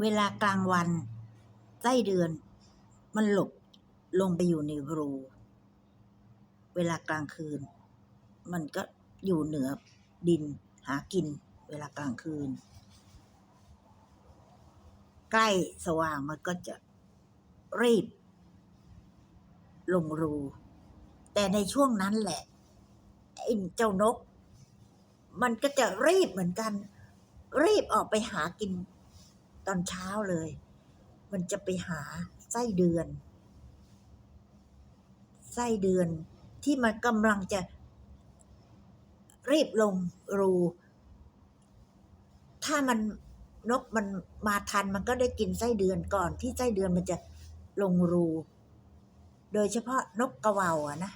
เวลากลางวันไส้เดือน มันหลบลงไปอยู่ในรู เวลากลางคืน มันก็อยู่เหนือดินหากิน เวลากลางคืน ใกล้สว่างมันก็จะรีบ ลงรู แต่ในช่วงนั้นแหละไอ้เจ้านก มันก็จะรีบเหมือนกัน รีบออกไปหากิน อนเช้าเลย มันจะไปหาไส้เดือน ไส้เดือนที่มันกำลังจะรีบลงรู ถ้ามันนกมันมาทันมันก็ได้กินไส้เดือนก่อนที่ไส้เดือนมันจะลงรู โดยเฉพาะนกกระเวาอะนะ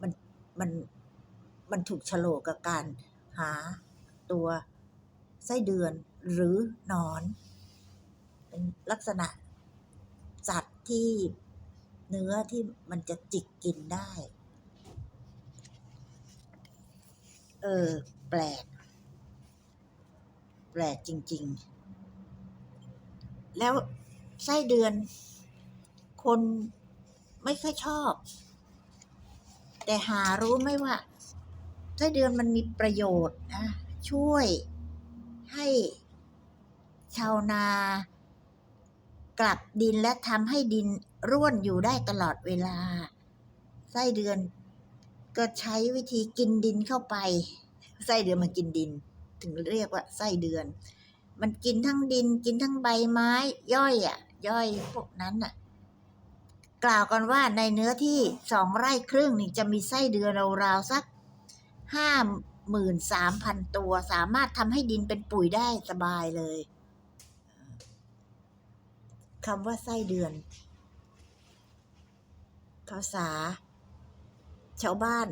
มันมันมันถูกโฉลกกับการหาตัวไส้เดือนหรือหนอน ลักษณะสัตว์ที่เนื้อที่มันจะจิกกินได้ เออ แปลก แปลกจริง ๆ แล้วไส้เดือน คนไม่ค่อยชอบ แต่หารู้ไหมว่าไส้เดือนมันมีประโยชน์นะช่วยให้ชาวนา กลับดินและทำให้ดินร่วนอยู่ได้ตลอดเวลา ไส้เดือนก็ใช้วิธีกินดินเข้าไป ไส้เดือนมันกินดิน ถึงเรียกว่าไส้เดือน มันกินทั้งดินกินทั้งใบไม้ ย่อยอะ ย่อยพวกนั้นอะ กล่าวกันว่าในเนื้อที่สองไร่ครึ่งนี่จะมีไส้เดือนราวๆสักห้าหมื่นสามพันตัวสามารถทำให้ดินเป็นปุ๋ยได้สบายเลย คำว่าไส้เดือนภาษา ชาวบ้าน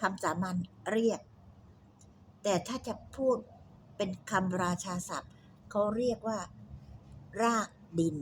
คำสามัญเรียก แต่ถ้าจะพูดเป็นคำราชาศัพท์เขาเรียกว่า รากดิน